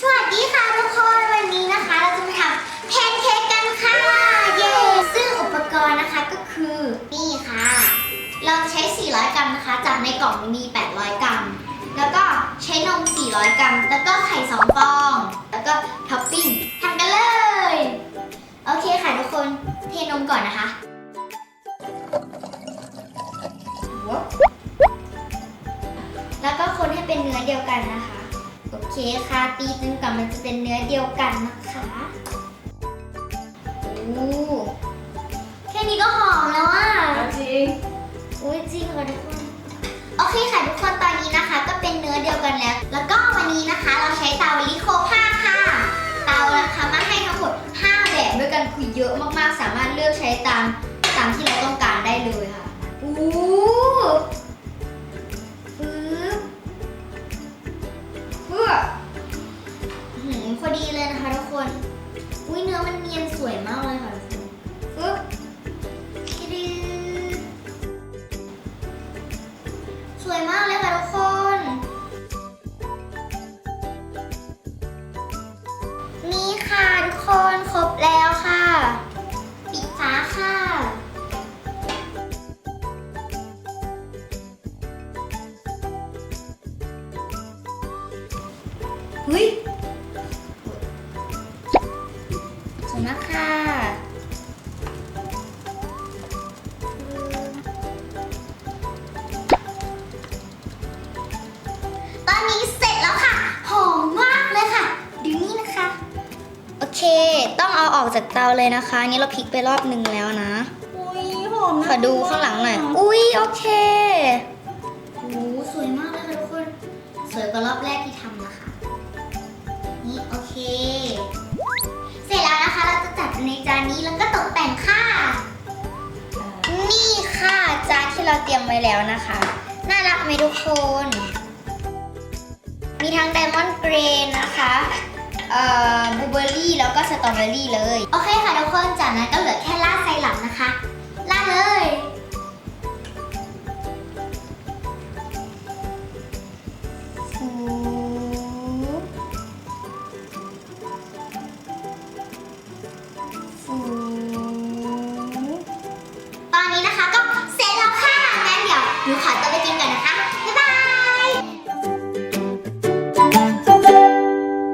สวัสดีค่ะทุกคนวันนี้นะคะเราจะมาทำแพนเค้กกันค่ะเย้ซึ่งอุปกรณ์นะคะก็คือนี่ค่ะ เราใช้ 400 กรัมนะคะ จากในกล่องมี 800 กรัม แล้วก็ใช้นม 400 กรัม แล้วก็ไข่2ฟอง แล้วก็ท็อปปิ้งทำกันเลย โอเคค่ะทุกคนเทนมก่อนนะคะแล้วก็คนให้เป็นเนื้อเดียวกันนะคะ เคค่ะตีจนกว่ามันจะเป็นเนื้อเดียวกันนะคะโอ้แค่นี้ก็หอมแล้วอะจริงอุ้ยจริงค่ะทุกคนโอเคค่ะทุกคนตอนนี้นะคะ ก็เป็นเนื้อเดียวกันแล้ว แล้วก็วันนี้นะคะ เราใช้เตาลิโคผ้าค่ะ เตานะคะมาให้ทั้งหมด5แบบด้วยกันคือเยอะมาก วยมากเลยค่ะทุกคนปึ๊บสวยมากเลยค่ะทุกคน นี่ค่ะทุกคนครบแล้วค่ะ ปิดฝาค่ะเฮ้ย สวยมากค่ะตอนนี้เสร็จแล้วค่ะ หอมมากเลยค่ะดูนี่นะคะ โอเค ต้องเอาออกจากเตาเลยนะคะ นี่เราพลิกไปรอบหนึ่งแล้วนะ อุ้ยหอมขอดูข้างหลังหน่อย อุ้ยโอเคโอ้สวยมากเลยค่ะทุกคน สวยกว่ารอบแรกที่ทำนะคะ ที่เราเตรียมไว้แล้วนะคะ น่ารักไหมทุกคน มีทั้งไดมอนด์เกรนนะคะเอ่อบลูเบอร์รี่แล้วก็สตรอเบอรี่เลย โอเคค่ะทุกคนจากนั้นก็เหลือแค่ราดไซรัปนะคะราดเลยฟูฟู